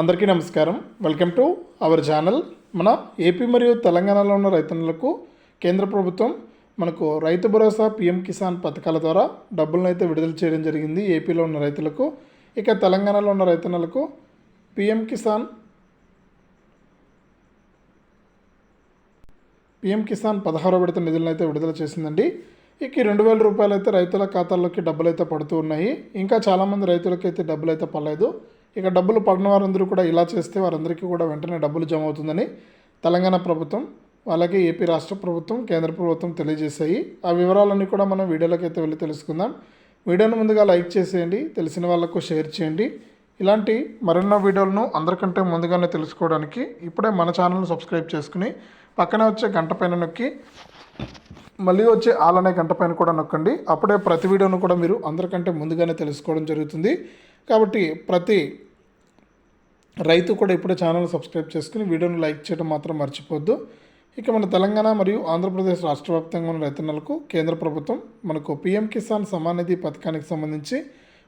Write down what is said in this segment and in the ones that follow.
అందరికీ నమస్కారం. Welcome to our channel మన ఏపీ మరియు తెలంగాణలో ఉన్న రైతన్నులకు కేంద్ర ప్రభుత్వం మనకు రైతు భరోసా పిఎం కిసాన్ పథకాల ద్వారా డబ్బులను అయితే విడుదల చేయడం జరిగింది ఏపీలో ఉన్న రైతులకు. ఇక తెలంగాణలో ఉన్న రైతన్నులకు పిఎం కిసాన్ పిఎం కిసాన్ పదహారో విడత నిధులను అయితే విడుదల చేసిందండి. ఇక రెండు వేల రూపాయలు అయితే రైతుల ఖాతాల్లోకి డబ్బులు అయితే పడుతూ ఉన్నాయి. ఇంకా చాలామంది రైతులకైతే డబ్బులు అయితే పడలేదు. ఇక డబ్బులు పడిన వారందరూ కూడా ఇలా చేస్తే వారందరికీ కూడా వెంటనే డబ్బులు జమ అవుతుందని తెలంగాణ ప్రభుత్వం అలాగే ఏపీ రాష్ట్ర ప్రభుత్వం కేంద్ర ప్రభుత్వం తెలియజేశాయి. ఆ వివరాలన్నీ కూడా మనం వీడియోలోకి అయితే వెళ్ళి తెలుసుకుందాం. వీడియోను ముందుగా లైక్ చేసేయండి తెలిసిన వాళ్ళకు షేర్ చేయండి. ఇలాంటి మరెన్నో వీడియోలను అందరికంటే ముందుగానే తెలుసుకోవడానికి ఇప్పుడే మన ఛానల్ను సబ్స్క్రైబ్ చేసుకుని పక్కనే వచ్చే గంట పైన నొక్కి మళ్ళీ వచ్చే ఆల్ అనే గంట పైన కూడా నొక్కండి. అప్పుడే ప్రతి వీడియోను కూడా మీరు అందరికంటే ముందుగానే తెలుసుకోవడం జరుగుతుంది. కాబట్టి ప్రతి రైతు కూడా ఇప్పుడే ఛానల్ సబ్స్క్రైబ్ చేసుకుని వీడియోను లైక్ చేయడం మాత్రం మర్చిపోద్దు ఇక మన తెలంగాణ మరియు ఆంధ్రప్రదేశ్ రాష్ట్ర వ్యాప్తంగా ఉన్న రైతన్నలకు కేంద్ర ప్రభుత్వం మనకు పీఎం కిసాన్ సమాన్ నిధి పథకానికి సంబంధించి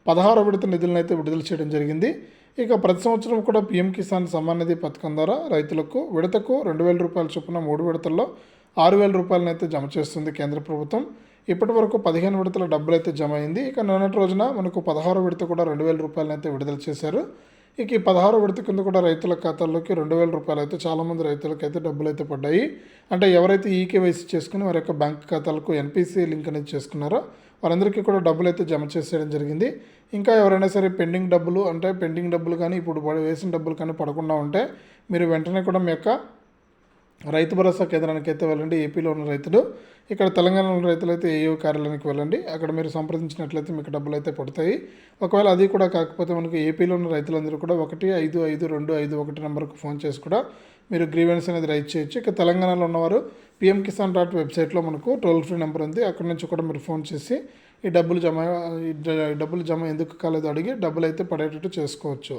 పదహారో విడత నిధులను అయితే విడుదల చేయడం జరిగింది. ఇక ప్రతి సంవత్సరం కూడా పీఎం కిసాన్ సమాన్ నిధి పథకం ద్వారా రైతులకు విడతకు రెండు వేల రూపాయల చొప్పున మూడు విడతల్లో ఆరు వేల రూపాయలను అయితే జమ చేస్తుంది కేంద్ర ప్రభుత్వం. ఇప్పటి వరకు పదిహేను విడతల డబ్బులు అయితే జమ అయింది ఇక నిన్నటి రోజున మనకు పదహారు విడత కూడా రెండు వేల రూపాయలను అయితే విడుదల చేశారు. ఇక ఈ పదహారో విడత కింద కూడా రైతుల ఖాతాల్లోకి రెండు వేల రూపాయలు అయితే చాలామంది రైతులకు అయితే డబ్బులు అయితే పడ్డాయి. అంటే ఎవరైతే ఈకేవైసీ చేసుకుని వారి యొక్క బ్యాంక్ ఖాతాలకు ఎన్పిసి లింక్ అనేది చేసుకున్నారో వారందరికీ కూడా డబ్బులు అయితే జమ చేసేయడం జరిగింది. ఇంకా ఎవరైనా సరే పెండింగ్ డబ్బులు అంటే పెండింగ్ డబ్బులు కానీ ఇప్పుడు పడి- వేసిన డబ్బులు కానీ పడకుండా ఉంటే మీరు వెంటనే కూడా మీ యొక్క రైతు భరోసా కేంద్రానికి అయితే వెళ్ళండి. ఏపీలో ఉన్న రైతులు ఇక్కడ తెలంగాణలో ఉన్న రైతులు అయితే ఏయో కార్యాలయానికి వెళ్ళండి. అక్కడ మీరు సంప్రదించినట్లయితే మీకు డబ్బులు అయితే పడతాయి. ఒకవేళ అది కూడా కాకపోతే మనకు ఏపీలో ఉన్న రైతులందరూ కూడా ఒకటి ఐదు ఐదు రెండు ఐదు ఒకటి నెంబర్కు ఫోన్ చేసి కూడా మీరు గ్రీవెన్స్ అనేది రైట్ చేయొచ్చు. ఇక తెలంగాణలో ఉన్నవారు పిఎం కిసాన్ డాట్ వెబ్సైట్లో మనకు టోల్ ఫ్రీ నెంబర్ ఉంది. అక్కడ నుంచి కూడా మీరు ఫోన్ చేసి ఈ డబ్బులు జమ ఈ డబ్బులు జమ ఎందుకు కాలేదో అడిగి డబ్బులు అయితే పడేటట్టు చేసుకోవచ్చు.